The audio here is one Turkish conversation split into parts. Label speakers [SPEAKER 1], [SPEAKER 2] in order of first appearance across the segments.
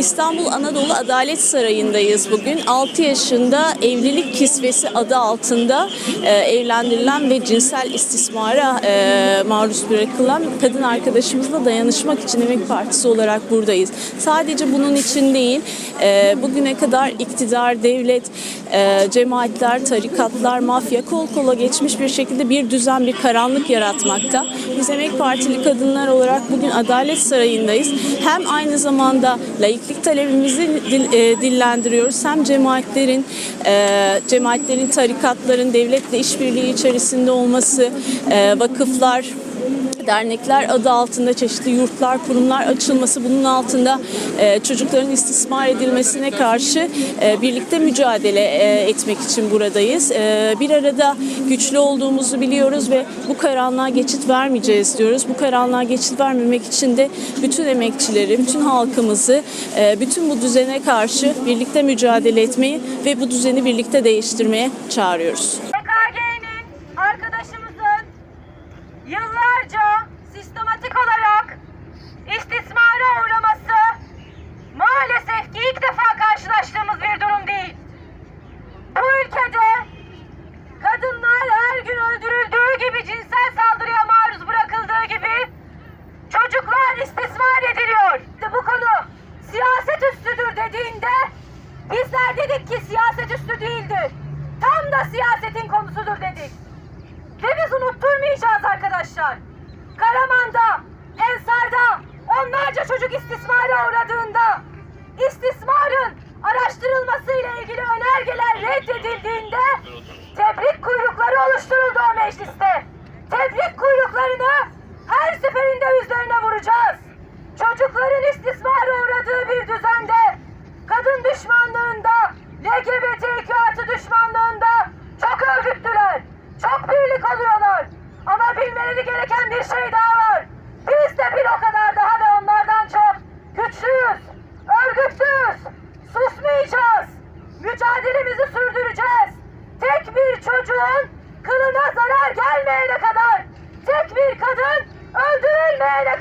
[SPEAKER 1] İstanbul Anadolu Adalet Sarayı'ndayız bugün. 6 yaşında evlilik kisvesi adı altında e, evlendirilen ve cinsel istismara e, maruz bırakılan kadın arkadaşımızla dayanışmak için Emek Partisi olarak buradayız. Sadece bunun için değil, e, bugüne kadar iktidar, devlet, e, cemaatler, tarikatlar, mafya kol kola geçmiş bir şekilde bir düzen, bir karanlık yaratmakta. Biz Emek Partili kadınlar olarak bugün Adalet Sarayı'ndayız. Hem aynı zamanda laiklik talebimizi dil- e, dillendiriyoruz. Hem cemaatlerin, e, cemaatlerin, tarikatların devletle işbirliği içerisinde olması, e, vakıflar, dernekler adı altında çeşitli yurtlar, kurumlar açılması bunun altında e, çocukların istismar edilmesine karşı e, birlikte mücadele e, etmek için buradayız. Bir arada güçlü olduğumuzu biliyoruz ve bu karanlığa geçit vermeyeceğiz diyoruz. Bu karanlığa geçit vermemek için de bütün emekçileri, bütün halkımızı, bütün bu düzene karşı birlikte mücadele etmeyi ve bu düzeni birlikte değiştirmeye çağırıyoruz.
[SPEAKER 2] PKK'nin arkadaşımızın yıllarca bizler dedik ki siyaset üstü değildir. Tam da siyasetin konusudur dedik. Ve biz unutturmayacağız arkadaşlar. Karaman'da, Ensar'da onlarca çocuk istismara uğradığında istismarın araştırılmasıyla ilgili önergeler reddedildiğinde tebrik kuyrukları oluşturuldu o mecliste. Tebrik kuyruklarını her seferinde üzerine vuracağız. Çocukların istismara uğradığı bir düzende, Primera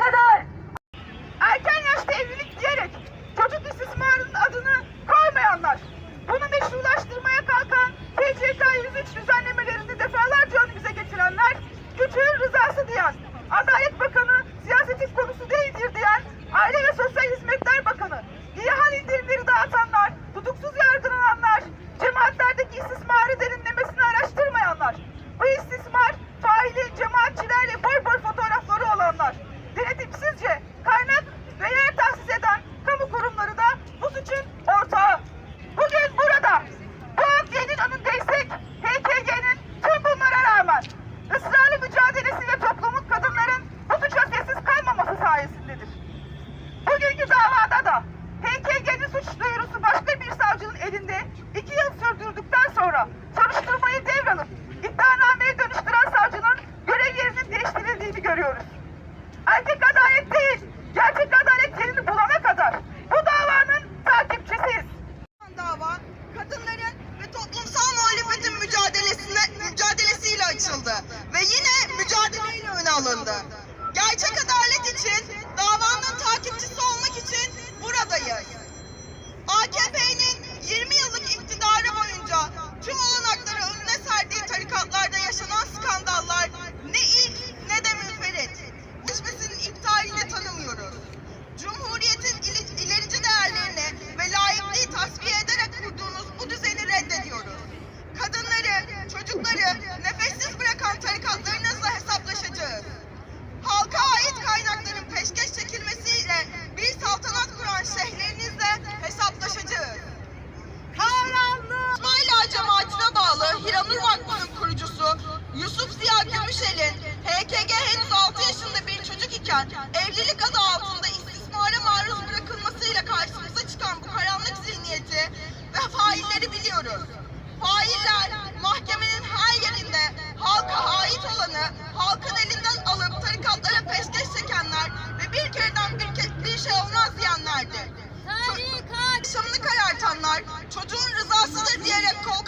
[SPEAKER 3] elinde iki yıl sürdürdükten sonra soruşturmayı devralıp iddianameye dönüştüren savcının görev yerinin değiştirildiğini görüyoruz. Erkek adalet değil, gerçek adalet yerini bulana kadar bu davanın takipçisiyiz.
[SPEAKER 4] dava kadınların ve toplumsal muhalefetin mücadelesine mücadelesiyle açıldı ve yine mücadeleyle öne alındı. Gerçek adalet için davanın takipçisi olmak için buradayız. AKP'nin Try! BKG henüz 6 yaşında bir çocuk iken evlilik adı altında istismara maruz bırakılmasıyla karşımıza çıkan bu karanlık zihniyeti ve failleri biliyoruz. Failler mahkemenin her yerinde halka ait olanı halkın elinden alıp tarikatlara peşkeş çekenler ve bir kereden bir, ke bir şey olmaz diyenlerdi. Tarikat! Yaşamını karartanlar çocuğun rızasıdır diyerek kol